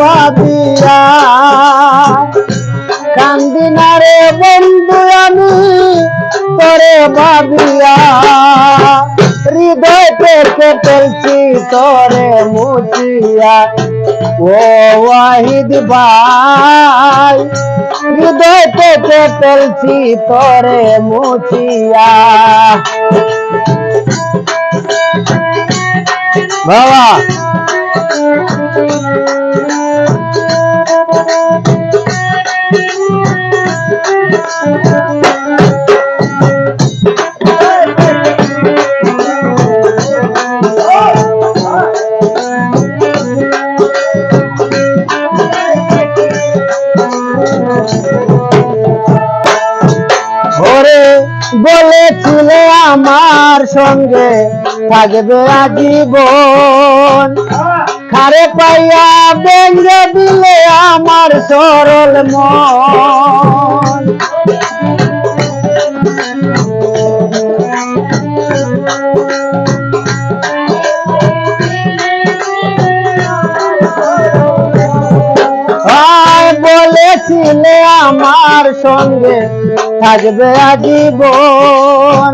ভাবিয়া কান্দিনা রে বন্ধু আমি, তোরে ভাবিয়া। হৃদয় থেকে ফেলছি তোরে মুচিয়া ও ওয়াহিদ ভাই, হৃদয় থেকে ফেলছি তোরে মুচিয়া বাবা। বলেছিলে আমার সঙ্গে থাকবে আজীবন। খারে পাইয়া ব্যঙ্গে দিলে আমার সরল মন। বলেছিলে আমার সঙ্গে থাকবে আজীবন।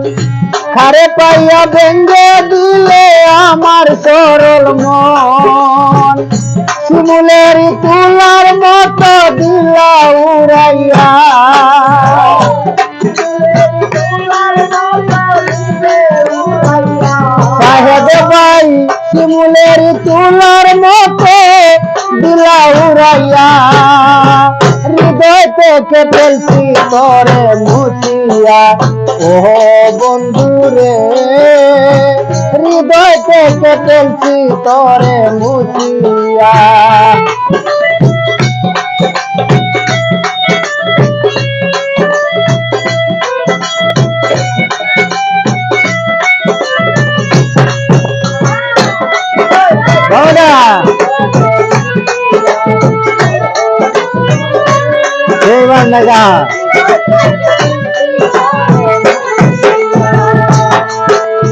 খারে পাইয়া ব্যঙ্গে দিলে আমার সরল মন। শিমুলের তুলার মতো দিলা উড়াইয়া। সাহেব ভাই শিমুলের তুলার থেকে ফেলছি তরে মুচিয়া ও বন্ধু রে হৃদয় থেকে ফেলছি তরে মুচিয়া নাগা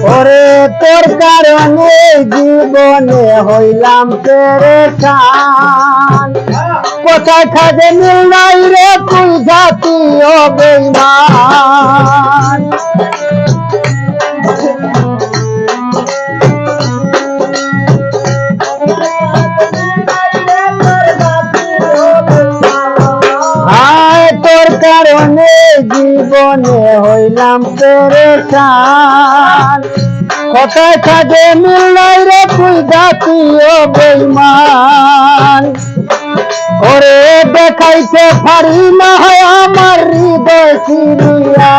ওরে তোর কারণে জীবনে হইলাম পেরেছান কোথায় খাদে মিল রে তুই জাতীয় জীবনে হইলাম পেরেছান কোথায় থাকে মিল নাই রে তুই জাতীয় বেইমান। ওরে দেখাইতে পারি না হয় আমার হৃদয় সিরিয়া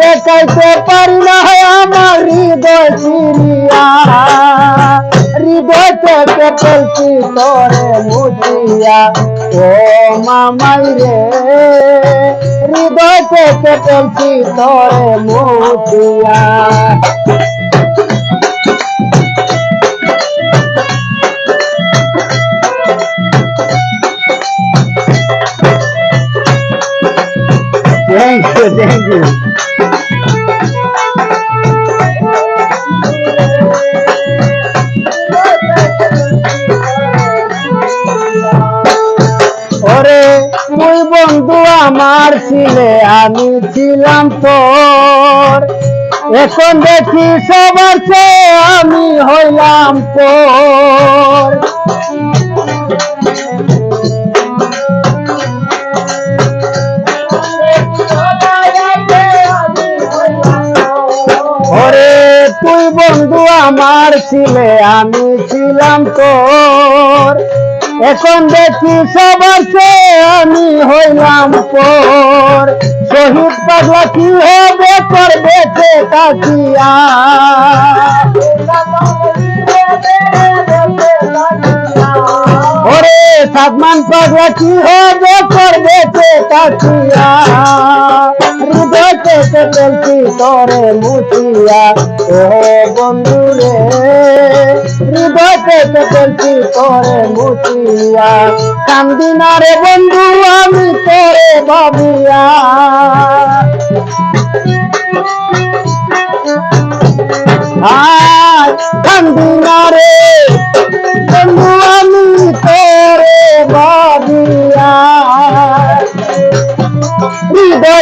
দেখাইতে পারি না হয় আমার হৃদয় সিরিয়া হৃদয় থেকে ফেলছি তোরে মুচিয়া ও মামাই রে হৃদয় থেকে ফেলছি তোরে Muchia Thank you, thank you. আমার ছিলে, আমি ছিলাম তোর। এখন দেখি সবার চেয়ে আমি হইলাম তোর। তুই বন্ধু আমার ছিলে, আমি ছিলাম তোর। এখন দেখি সবার আমি হইলাম পর। শহীদ পাগলা কি হবে করবে সে তাকিয়া ওরে সাদমান পাগলা কি হবে করবে সে তাকিয়া থেকে চলছি তোরে মুছিয়া, ও বন্ধু রে তোরে কান্দি না রে বন্ধু, আমি তোরে ভাবিয়া। কান্দি না রে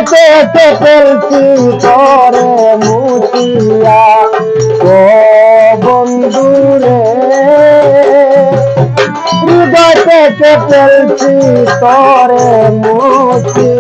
হৃদয়তে ফেলছি তোরে মুতিয়া ও বন্ধু রে হৃদয় পেটে ফেলছি তোরে মুছি